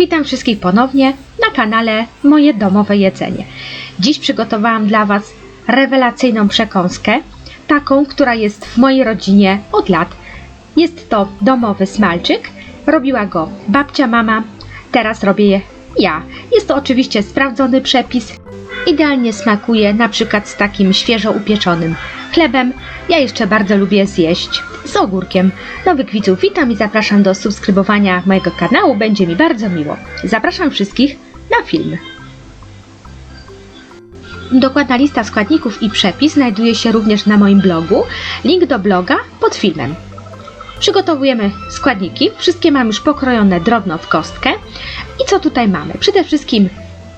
Witam wszystkich ponownie na kanale Moje Domowe Jedzenie. Dziś przygotowałam dla Was rewelacyjną przekąskę, taką, która jest w mojej rodzinie od lat. Jest to domowy smalczyk. Robiła go babcia, mama, teraz robię je ja. Jest to oczywiście sprawdzony przepis. Idealnie smakuje na przykład z takim świeżo upieczonym chlebem. Ja jeszcze bardzo lubię zjeść z ogórkiem. Nowych widzów witam i zapraszam do subskrybowania mojego kanału. Będzie mi bardzo miło. Zapraszam wszystkich na film. Dokładna lista składników i przepis znajduje się również na moim blogu. Link do bloga pod filmem. Przygotowujemy składniki. Wszystkie mam już pokrojone drobno w kostkę. I co tutaj mamy? Przede wszystkim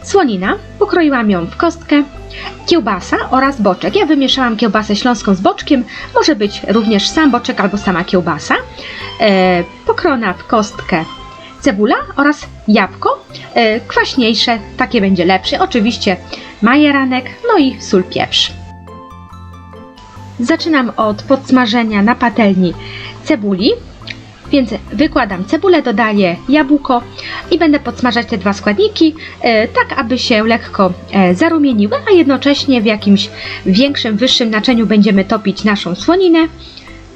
słonina. Pokroiłam ją w kostkę. Kiełbasa oraz boczek. Ja wymieszałam kiełbasę śląską z boczkiem. Może być również sam boczek albo sama kiełbasa. E, pokrojona w kostkę cebula oraz jabłko. E, kwaśniejsze, takie będzie lepsze. Oczywiście majeranek, no i sól, pieprz. Zaczynam od podsmażenia na patelni cebuli. Więc wykładam cebulę, dodaję jabłko i będę podsmażać te dwa składniki, e, tak aby się lekko e, zarumieniły, a jednocześnie w jakimś większym, wyższym naczyniu będziemy topić naszą słoninę.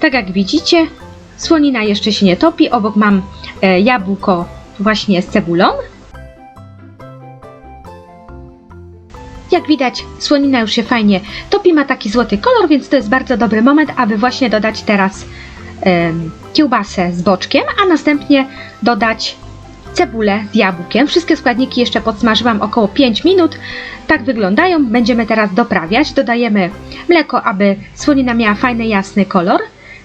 Tak jak widzicie, słonina jeszcze się nie topi, obok mam e, jabłko właśnie z cebulą. Jak widać, słonina już się fajnie topi, ma taki złoty kolor, więc to jest bardzo dobry moment, aby właśnie dodać teraz kiełbasę z boczkiem, a następnie dodać cebulę z jabłkiem. Wszystkie składniki jeszcze podsmażyłam około 5 minut. Tak wyglądają. Będziemy teraz doprawiać. Dodajemy mleko, aby słonina miała fajny, jasny kolor.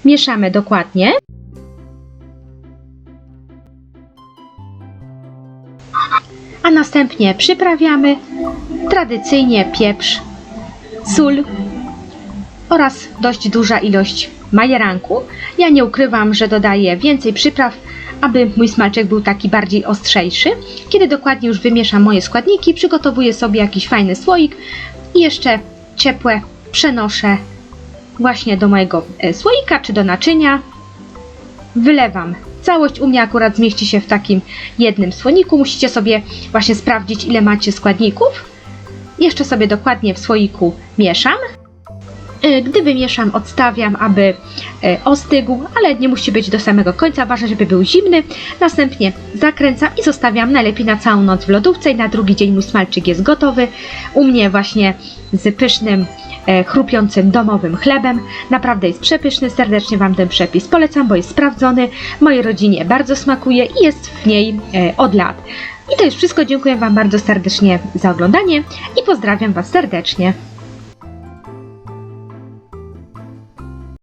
Mieszamy dokładnie. A następnie przyprawiamy tradycyjnie pieprz, sól oraz dość duża ilość majeranku. Ja nie ukrywam, że dodaję więcej przypraw, aby mój smalczyk był taki bardziej ostrzejszy. Kiedy dokładnie już wymieszam moje składniki, przygotowuję sobie jakiś fajny słoik i jeszcze ciepłe przenoszę właśnie do mojego e, słoika czy do naczynia. Wylewam całość. U mnie akurat zmieści się w takim jednym słoniku. Musicie sobie właśnie sprawdzić, ile macie składników. Jeszcze sobie dokładnie w słoiku mieszam. Y, Gdy wymieszam, odstawiam, aby y, ostygł, ale nie musi być do samego końca. Ważne, żeby był zimny. Następnie zakręcam i zostawiam najlepiej na całą noc w lodówce i na drugi dzień mój smalczyk jest gotowy. U mnie właśnie z pysznym, e, chrupiącym domowym chlebem. Naprawdę jest przepyszny. Serdecznie Wam ten przepis polecam, bo jest sprawdzony. Mojej rodzinie bardzo smakuje i jest w niej e, od lat. I to już wszystko. Dziękuję Wam bardzo serdecznie za oglądanie i pozdrawiam Was serdecznie.